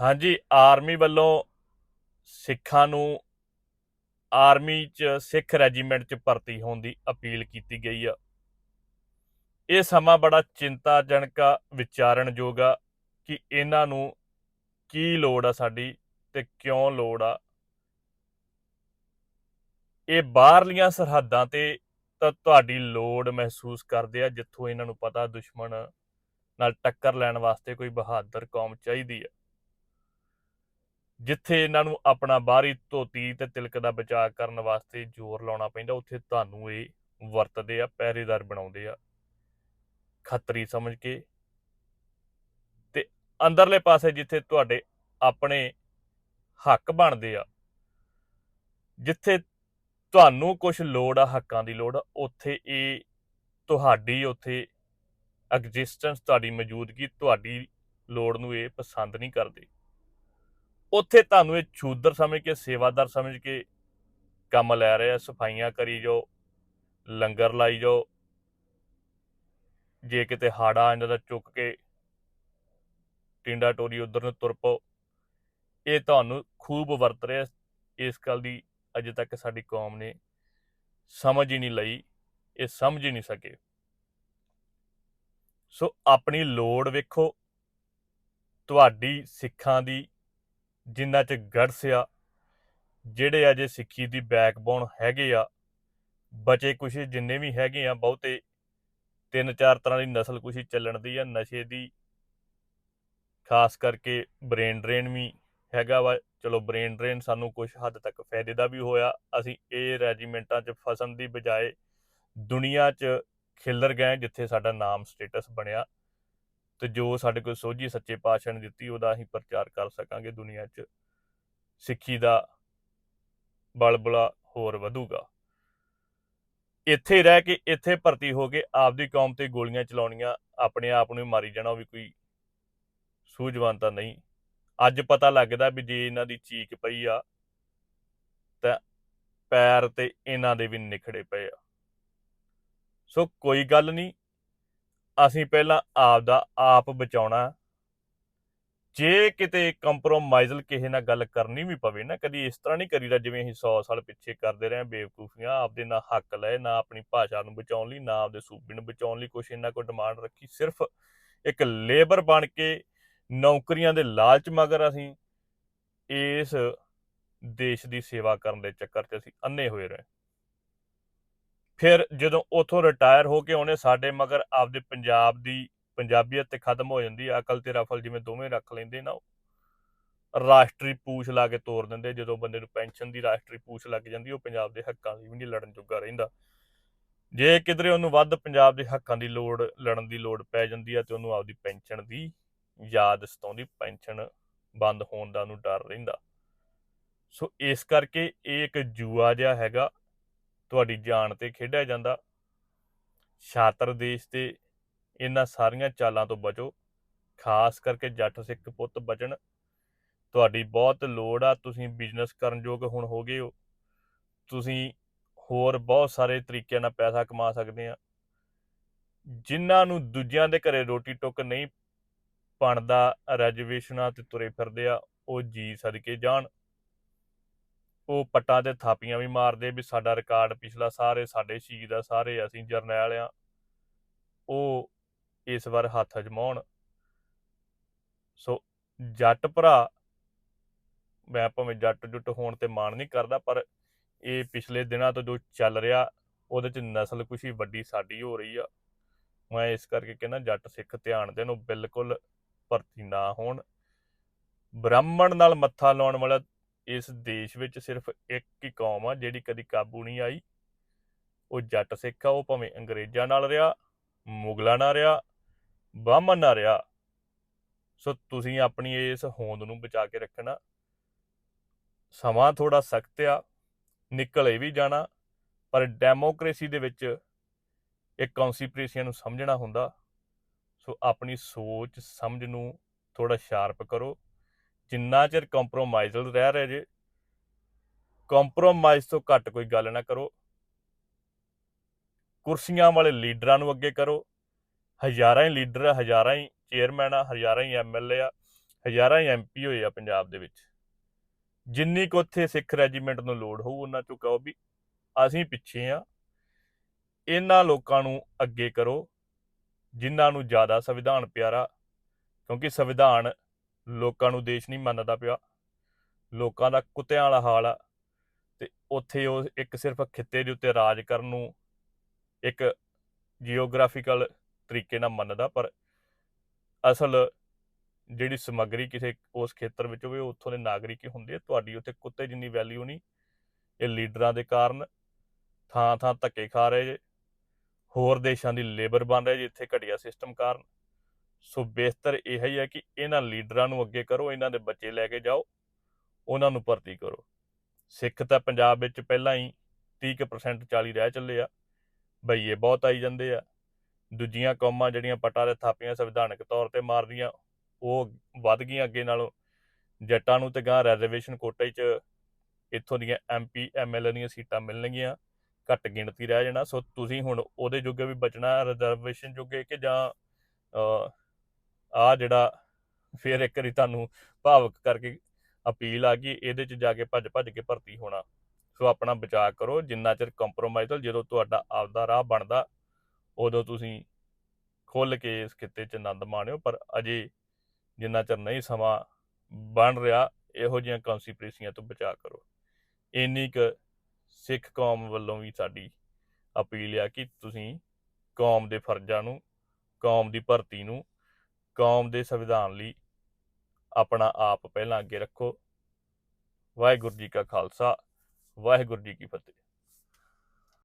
ਹਾਂਜੀ, ਆਰਮੀ ਵੱਲੋਂ ਸਿੱਖਾਂ ਨੂੰ ਆਰਮੀ 'ਚ ਸਿੱਖ ਰੈਜੀਮੈਂਟ 'ਚ ਭਰਤੀ ਹੋਣ ਦੀ ਅਪੀਲ ਕੀਤੀ ਗਈ ਆ। ਇਹ ਸਮਾਂ ਬੜਾ ਚਿੰਤਾਜਨਕ ਆ, ਵਿਚਾਰਨਯੋਗ ਆ ਕਿ ਇਹਨਾਂ ਨੂੰ ਕੀ ਲੋੜ ਆ ਸਾਡੀ ਤੇ ਕਿਉਂ ਲੋੜ ਆ। ਇਹ ਬਾਹਰਲੀਆਂ ਸਰਹੱਦਾਂ ਤੇ ਤਾਂ ਤੁਹਾਡੀ ਲੋੜ ਮਹਿਸੂਸ ਕਰਦੇ ਆ, ਜਿੱਥੋਂ ਇਹਨਾਂ ਨੂੰ ਪਤਾ ਦੁਸ਼ਮਣ ਨਾਲ ਟੱਕਰ ਲੈਣ ਵਾਸਤੇ ਕੋਈ ਬਹਾਦਰ ਕੌਮ ਚਾਹੀਦੀ ਆ। ਜਿੱਥੇ ਇਹਨਾਂ ਨੂੰ ਆਪਣਾ ਬਾਹਰੀ ਧੋਤੀ ਤੇ ਤਿਲਕ ਦਾ ਬਚਾਅ ਕਰਨ ਵਾਸਤੇ ਜ਼ੋਰ ਲਾਉਣਾ ਪੈਂਦਾ, ਉੱਥੇ ਤੁਹਾਨੂੰ ਇਹ ਵਰਤਦੇ ਆ, ਪਹਿਰੇਦਾਰ ਬਣਾਉਂਦੇ ਆ। ਖੱਤਰੀ ਸਮਝ ਕੇ। ਤੇ ਅੰਦਰਲੇ ਪਾਸੇ ਜਿੱਥੇ ਤੁਹਾਡੇ ਆਪਣੇ ਹੱਕ ਬਣਦੇ ਆ, ਜਿੱਥੇ ਤੁਹਾਨੂੰ ਕੁਝ ਲੋੜ ਆ, ਹੱਕਾਂ ਦੀ ਲੋੜ ਉੱਥੇ ਇਹ ਤੁਹਾਡੀ, ਉੱਥੇ ਐਗਜ਼ਿਸਟੈਂਸ ਤੁਹਾਡੀ ਮੌਜੂਦਗੀ, ਤੁਹਾਡੀ ਲੋੜ ਨੂੰ ਇਹ ਪਸੰਦ ਨਹੀਂ ਕਰਦੇ। ਉੱਥੇ ਤੁਹਾਨੂੰ ਇਹ ਛੂਦਰ ਸਮਝ ਕੇ, ਸੇਵਾਦਾਰ ਸਮਝ ਕੇ ਕੰਮ ਲੈ ਰਹੇ ਆ, ਸਫਾਈਆਂ ਕਰੀ ਜਾਓ, ਲੰਗਰ ਲਾਈ ਜਾਓ। ਜੇ ਕਿਤੇ ਹਾੜਾ ਇਹਨਾਂ ਦਾ ਚੁੱਕ ਕੇ ਟਿੰਡਾ ਟੋਰੀ ਉਧਰ ਨੂੰ ਤੁਰ ਪਓ। ਇਹ ਤੁਹਾਨੂੰ ਖੂਬ ਵਰਤ ਰਿਹਾ। ਇਸ ਗੱਲ ਦੀ ਅਜੇ ਤੱਕ ਸਾਡੀ ਕੌਮ ਨੇ ਸਮਝ ਹੀ ਨਹੀਂ ਲਈ, ਇਹ ਸਮਝ ਹੀ ਨਹੀਂ ਸਕੇ। ਸੋ ਆਪਣੀ ਲੋੜ ਵੇਖੋ। ਤੁਹਾਡੀ ਸਿੱਖਾਂ ਦੀ ਜਿਨ੍ਹਾਂ 'ਚ ਗੜਸ ਆ ਜਿਹੜੇ ਅਜੇ ਸਿੱਖੀ ਦੀ ਬੈਕਬੋਨ ਹੈਗੇ ਆ, ਬਚੇ ਕੁਛ ਜਿੰਨੇ ਵੀ ਹੈਗੇ ਆ ਬਹੁਤੇ ਤਿੰਨ ਚਾਰ ਤਰ੍ਹਾਂ ਦੀ ਨਸਲ ਕੁਛ ਚੱਲਣ ਦੀ ਆ, ਨਸ਼ੇ ਦੀ, ਖਾਸ ਕਰਕੇ ਬ੍ਰੇਨ ਡਰੇਨ ਵੀ ਹੈਗਾ ਵਾ, ਚਲੋ ਬ੍ਰੇਨ ਡਰੇਨ ਸਾਨੂੰ ਕੁਝ ਹੱਦ ਤੱਕ ਫਾਇਦੇ ਦਾ ਵੀ ਹੋਇਆ, ਅਸੀਂ ਇਹ ਰੈਜੀਮੈਂਟਾਂ 'ਚ ਫਸਣ ਦੀ ਬਜਾਏ ਦੁਨੀਆ 'ਚ ਖਿਲਰ ਗਏ ਜਿੱਥੇ ਸਾਡਾ ਨਾਮ ਸਟੇਟਸ ਬਣਿਆ ਤੇ ਜੋ ਸਾਡੇ ਕੋਲ ਸੋਝੀ ਸੱਚੇ ਪਾਤਸ਼ਾਹ ਨੇ ਦਿੱਤੀ, ਉਹਦਾ ਅਸੀਂ ਪ੍ਰਚਾਰ ਕਰ ਸਕਾਂਗੇ ਦੁਨੀਆ 'ਚ। ਸਿੱਖੀ ਦਾ ਬਲਬਲਾ ਹੋਰ ਵਧੂਗਾ। ਇੱਥੇ ਰਹਿ ਕੇ ਇੱਥੇ ਭਰਤੀ ਹੋ ਕੇ ਆਪਦੀ ਕੌਮ ਤੇ ਗੋਲੀਆਂ ਚਲਾਉਣੀਆਂ, ਆਪਣੇ ਆਪ ਨੂੰ ਮਾਰੀ ਜਾਣਾ, ਉਹ ਵੀ ਕੋਈ ਸੂਝਵਾਨ ਤਾਂ ਨਹੀਂ। ਅੱਜ ਪਤਾ ਲੱਗਦਾ ਵੀ ਜੇ ਇਹਨਾਂ ਦੀ ਚੀਕ ਪਈ ਆ, ਤਾਂ ਪੈਰ ਤੇ ਇਹਨਾਂ ਦੇ ਵੀ ਨਿਖੜੇ ਪਏ ਆ। ਸੋ ਕੋਈ ਗੱਲ ਨਹੀਂ ਅਸੀਂ ਪਹਿਲਾਂ ਆਪ ਦਾ ਆਪ ਬਚਾਉਣਾ। ਜੇ ਕਿਤੇ ਕੰਪਰੋਮਾਈਜ਼ਲ ਕਿਸੇ ਨਾਲ ਗੱਲ ਕਰਨੀ ਵੀ ਪਵੇ ਨਾ, ਕਦੀ ਇਸ ਤਰ੍ਹਾਂ ਨਹੀਂ ਕਰੀਦਾ ਜਿਵੇਂ ਅਸੀਂ 100 ਸਾਲ ਪਿੱਛੇ ਕਰਦੇ ਰਹੇ ਬੇਵਕੂਫੀਆਂ, ਆਪਦੇ ਨਾ ਹੱਕ ਲਏ, ਨਾ ਆਪਣੀ ਭਾਸ਼ਾ ਨੂੰ ਬਚਾਉਣ ਲਈ, ਨਾ ਆਪਦੇ ਸੂਬੇ ਨੂੰ ਬਚਾਉਣ ਲਈ ਕੁਛ ਇਹਨਾਂ ਕੋ ਡਿਮਾਂਡ ਰੱਖੀ। ਸਿਰਫ ਇੱਕ ਲੇਬਰ ਬਣ ਕੇ ਨੌਕਰੀਆਂ ਦੇ ਲਾਲਚ ਮਗਰ ਅਸੀਂ ਇਸ ਦੇਸ਼ ਦੀ ਸੇਵਾ ਕਰਨ ਦੇ ਚੱਕਰ 'ਚ ਅਸੀਂ ਅੰਨੇ ਹੋਏ ਰਹੇ। ਫਿਰ ਜਦੋਂ ਉਥੋਂ ਰਿਟਾਇਰ ਹੋ ਕੇ ਉਹਨੇ ਸਾਡੇ ਮਗਰ ਆਪਦੇ ਪੰਜਾਬ ਦੀ ਪੰਜਾਬੀਅਤ ਤੇ ਖਤਮ ਹੋ ਜਾਂਦੀ ਆ, ਅਕਲ ਤੇ ਰਫਲ ਜਿਵੇਂ ਦੋਵੇਂ ਰੱਖ ਲੈਂਦੇ ਨਾ ਉਹ। ਰਾਸ਼ਟਰੀ ਪੂਛ ਲਾ ਕੇ ਤੋੜ ਦਿੰਦੇ ਜਦੋਂ ਬੰਦੇ ਨੂੰ ਪੈਨਸ਼ਨ ਦੀ ਰਾਸ਼ਟਰੀ ਪੂਛ ਲੱਗ ਜਾਂਦੀ ਉਹ ਪੰਜਾਬ ਦੇ ਹੱਕਾਂ ਲਈ ਵੀ ਨਹੀਂ ਲੜਨ ਜੋਗਾ ਰਹਿੰਦਾ। ਜੇ ਕਿਧਰੇ ਉਹਨੂੰ ਵੱਧ ਪੰਜਾਬ ਦੇ ਹੱਕਾਂ ਦੀ ਲੋੜ ਲੜਨ ਦੀ ਲੋੜ ਪੈ ਜਾਂਦੀ ਆ ਤੇ ਉਹਨੂੰ ਆਪਦੀ ਪੈਨਸ਼ਨ ਦੀ ਯਾਦ ਸਤਾਉਂਦੀ ਪੈਨਸ਼ਨ ਬੰਦ ਹੋਣ ਦਾ ਉਹਨੂੰ ਡਰ ਰਹਿੰਦਾ। ਸੋ ਇਸ ਕਰਕੇ ਇਹ ਇੱਕ ਜੂਆ ਜਿਹਾ ਹੈਗਾ ਤੁਹਾਡੀ ਜਾਨ ਤੇ ਖੇਡਿਆ ਜਾਂਦਾ। ਛਾਤਰ ਦੇਸ਼ ਤੇ ਇਹਨਾਂ ਸਾਰੀਆਂ ਚਾਲਾਂ ਤੋਂ ਬਚੋ। ਖਾਸ ਕਰਕੇ ਜੱਟ ਸਿੱਖ ਪੁੱਤ ਬਚਣ। ਤੁਹਾਡੀ ਬਹੁਤ ਲੋੜ ਆ, ਤੁਸੀਂ ਬਿਜ਼ਨਸ ਕਰਨ ਯੋਗ ਹੁਣ ਹੋ ਗਏ ਹੋ। ਤੁਸੀਂ ਹੋਰ ਬਹੁਤ ਸਾਰੇ ਤਰੀਕਿਆਂ ਨਾਲ ਪੈਸਾ ਕਮਾ ਸਕਦੇ ਆ। ਜਿਨ੍ਹਾਂ ਨੂੰ ਦੂਜਿਆਂ ਦੇ ਘਰੇ ਰੋਟੀ ਟੁੱਕ ਨਹੀਂ ਬਣਦਾ ਰੈਜੂਏਸ਼ਨਾਂ ਤੇ ਤੁਰੇ ਫਿਰਦੇ ਆ, ਉਹ ਜੀ ਸਦਕੇ ਜਾਣ। ਉਹ ਪੱਟਾਂ ਤੇ ਥਾਪੀਆਂ ਵੀ ਮਾਰਦੇ ਵੀ ਸਾਡਾ ਰਿਕਾਰਡ ਪਿਛਲਾ ਸਾਰੇ ਸਾਡੇ ਸ਼ਹੀਦ ਆ, ਸਾਰੇ ਅਸੀਂ ਜਰਨੈਲ ਆ। ਉਹ ਇਸ ਵਾਰ ਹੱਥ ਅਜਮਾਉਣ। ਸੋ ਜੱਟ ਭਰਾ, ਮੈਂ ਭਾਵੇਂ ਜੱਟ ਜੁੱਟ ਹੋਣ ਤੇ ਮਾਣ ਨਹੀਂ ਕਰਦਾ, ਪਰ ਇਹ ਪਿਛਲੇ ਦਿਨਾਂ ਤੋਂ ਜੋ ਚੱਲ ਰਿਹਾ, ਉਹਦੇ ਚ ਨਸਲ ਕੁਸ਼ੀ ਵੱਡੀ ਸਾਡੀ ਹੋ ਰਹੀ ਆ। ਮੈਂ ਇਸ ਕਰਕੇ ਕਹਿੰਦਾ ਜੱਟ ਸਿੱਖ ਧਿਆਨ ਦੇਣ, ਉਹ ਬਿਲਕੁਲ ਭਰਤੀ ਨਾ ਹੋਣ। ਬ੍ਰਾਹਮਣ ਨਾਲ ਮੱਥਾ ਲਾਉਣ ਵਾਲਾ ਇਸ ਦੇਸ਼ ਵਿੱਚ ਸਿਰਫ ਇੱਕ ਹੀ ਕੌਮ ਆ, ਜਿਹੜੀ ਕਦੀ ਕਾਬੂ ਨਹੀਂ ਆਈ। ਉਹ ਜੱਟ ਸਿੱਖ ਆ, ਉਹ ਭਾਵੇਂ ਅੰਗਰੇਜ਼ਾਂ ਨਾਲ ਰਿਹਾ, ਮੁਗਲਾਂ ਨਾਲ ਰਿਹਾ, ਬਾਹਮਣ ਨਾਲ ਰਿਹਾ। ਸੋ ਤੁਸੀਂ ਆਪਣੀ ਇਸ ਹੋਂਦ ਨੂੰ ਬਚਾ ਕੇ ਰੱਖਣਾ। ਸਮਾਂ ਥੋੜਾ ਸਖਤ ਆ, ਨਿਕਲੇ ਵੀ ਜਾਣਾ, ਪਰ ਡੈਮੋਕ੍ਰੇਸੀ ਦੇ ਵਿੱਚ ਇੱਕ ਕਨਸਟੀਟਿਊਸ਼ਨ ਨੂੰ ਸਮਝਣਾ ਹੁੰਦਾ। ਸੋ ਆਪਣੀ ਸੋਚ, ਸਮਝ ਨੂੰ ਥੋੜਾ ਸ਼ਾਰਪ ਕਰੋ। ਜਿੰਨਾ ਚਿਰ ਕੰਪਰੋਮਾਈਜ਼ਲ ਰਹਿ ਰਹੇ ਜੇ ਕੰਪਰੋਮਾਈਜ਼ ਤੋਂ ਘੱਟ ਕੋਈ ਗੱਲ ਨਾ ਕਰੋ। ਕੁਰਸੀਆਂ ਵਾਲੇ ਲੀਡਰਾਂ ਨੂੰ ਅੱਗੇ ਕਰੋ। ਹਜ਼ਾਰਾਂ ਹੀ ਲੀਡਰ ਆ, ਹਜ਼ਾਰਾਂ ਹੀ ਚੇਅਰਮੈਨ ਆ ਹਜ਼ਾਰਾਂ ਹੀ ਐਮਐਲਏ ਆ ਹਜ਼ਾਰਾਂ ਹੀ ਐਮਪੀ ਹੋਏ ਆ ਪੰਜਾਬ ਦੇ ਵਿੱਚ। ਜਿੰਨੀ ਕੁ ਉੱਥੇ ਸਿੱਖ ਰੈਜੀਮੈਂਟ ਨੂੰ ਲੋੜ ਹੋਊ ਉਹਨਾਂ ਚੋਂ ਕਹੋ ਵੀ ਅਸੀਂ ਪਿੱਛੇ ਆ। ਇਹਨਾਂ ਲੋਕਾਂ ਨੂੰ ਅੱਗੇ ਕਰੋ ਜਿਨ੍ਹਾਂ ਨੂੰ ਜ਼ਿਆਦਾ ਸੰਵਿਧਾਨ ਪਿਆਰਾ ਕਿਉਂਕਿ ਸੰਵਿਧਾਨ ਲੋਕਾਂ ਨੂੰ ਦੇਸ਼ ਨਹੀਂ ਮੰਨਦਾ ਪਿਆ। ਲੋਕਾਂ ਦਾ ਕੁੱਤਿਆਂ ਵਾਲਾ ਹਾਲ ਆ। ਤੇ ਉੱਥੇ ਉਹ ਇੱਕ ਸਿਰਫ ਖਿੱਤੇ ਦੇ ਉੱਤੇ ਰਾਜ ਕਰਨ ਨੂੰ ਇੱਕ ਜੀਓਗ੍ਰਾਫੀਕਲ ਤਰੀਕੇ ਨਾਲ ਮੰਨਦਾ, ਪਰ ਅਸਲ ਜਿਹੜੀ ਸਮੱਗਰੀ ਕਿਸੇ ਉਸ ਖੇਤਰ ਵਿੱਚ ਹੋਵੇ ਉਹ ਉੱਥੋਂ ਦੇ ਨਾਗਰਿਕ ਹੀ ਹੁੰਦੇ ਆ। ਤੁਹਾਡੀ ਉੱਥੇ ਕੁੱਤੇ ਜਿੰਨੀ ਵੈਲਿਊ ਨਹੀਂ, ਇਹ ਲੀਡਰਾਂ ਦੇ ਕਾਰਨ ਥਾਂ ਥਾਂ ਧੱਕੇ ਖਾ ਰਹੇ ਜੇ, ਹੋਰ ਦੇਸ਼ਾਂ ਦੀ ਲੇਬਰ ਬਣ ਰਹੇ ਜੇ, ਇੱਥੇ ਘਟੀਆ ਸਿਸਟਮ ਕਾਰਨ। ਸੋ ਬਿਹਤਰ ਇਹ ਹੀ ਹੈ ਕਿ ਇਹਨਾਂ ਲੀਡਰਾਂ ਨੂੰ ਅੱਗੇ ਕਰੋ, ਇਹਨਾਂ ਦੇ ਬੱਚੇ ਲੈ ਕੇ ਜਾਓ, ਉਹਨਾਂ ਨੂੰ ਭਰਤੀ ਕਰੋ। ਸਿੱਖ ਤਾਂ ਪੰਜਾਬ ਵਿੱਚ ਪਹਿਲਾਂ ਹੀ 30% 40 ਰਹਿ ਚੱਲੇ ਆ ਬਈਏ ਬਹੁਤ ਆਈ ਜਾਂਦੇ ਆ। ਦੂਜੀਆਂ ਕੌਮਾਂ ਜਿਹੜੀਆਂ ਪਟਾ ਦੇ ਥਾਪੀਆਂ ਸੰਵਿਧਾਨਕ ਤੌਰ ਤੇ ਮਾਰਦੀਆਂ, ਉਹ ਵੱਧ ਗਈਆਂ ਅੱਗੇ ਨਾਲੋਂ। ਜੱਟਾਂ ਨੂੰ ਤੇ ਗਾਂ ਰਿਜ਼ਰਵੇਸ਼ਨ ਕੋਟੇ 'ਚ ਇੱਥੋਂ ਦੀਆਂ ਐਮਪੀ ਐਮਐਲਏ ਦੀਆਂ ਸੀਟਾਂ ਮਿਲਣਗੀਆਂ, ਘੱਟ ਗਿਣਤੀ ਰਹਿ ਜਾਣਾ। ਸੋ ਤੁਸੀਂ ਹੁਣ ਉਹਦੇ ਜੋਗੇ ਵੀ ਬਚਣਾ ਰਿਜ਼ਰਵੇਸ਼ਨ ਜੋਗੇ ਕਿ ਜਾਂ ਆ ਜਿਹੜਾ ਫਿਰ ਇੱਕ ਵਾਰੀ ਤੁਹਾਨੂੰ ਭਾਵਕ ਕਰਕੇ ਅਪੀਲ ਆ ਗਈ, ਇਹਦੇ 'ਚ ਜਾ ਕੇ ਭੱਜ ਭੱਜ ਕੇ ਭਰਤੀ ਹੋਣਾ। ਸੋ ਆਪਣਾ ਬਚਾਅ ਕਰੋ, ਜਿੰਨਾ ਚਿਰ ਕੰਪਰੋਮਾਈਜ਼ ਜਦੋਂ ਤੁਹਾਡਾ ਆਪਦਾ ਰਾਹ ਬਣਦਾ, ਉਦੋਂ ਤੁਸੀਂ ਖੁੱਲ ਕੇ ਇਸ ਕਿੱਤੇ 'ਚ ਆਨੰਦ ਮਾਣਿਓ, ਪਰ ਅਜੇ ਜਿੰਨਾ ਚਿਰ ਨਹੀਂ ਸਮਾਂ ਬਣ ਰਿਹਾ, ਇਹੋ ਜਿਹੀਆਂ ਕਨਸੀਪਰੇਸੀਆਂ ਤੋਂ ਬਚਾਅ ਕਰੋ। ਇੰਨੀ ਕੁ ਸਿੱਖ ਕੌਮ ਵੱਲੋਂ ਵੀ ਸਾਡੀ ਅਪੀਲ ਆ ਕਿ ਤੁਸੀਂ ਕੌਮ ਦੇ ਫਰਜ਼ਾਂ ਨੂੰ, ਕੌਮ ਦੀ ਭਰਤੀ ਨੂੰ ਕੌਮ ਦੇ ਸੰਵਿਧਾਨ ਲਈ ਆਪਣਾ ਆਪ ਪਹਿਲਾਂ ਅੱਗੇ ਰੱਖੋ। ਵਾਹਿਗੁਰੂ ਜੀ ਕਾ ਖਾਲਸਾ, ਵਾਹਿਗੁਰੂ ਜੀ ਕੀ ਫਤਿਹ।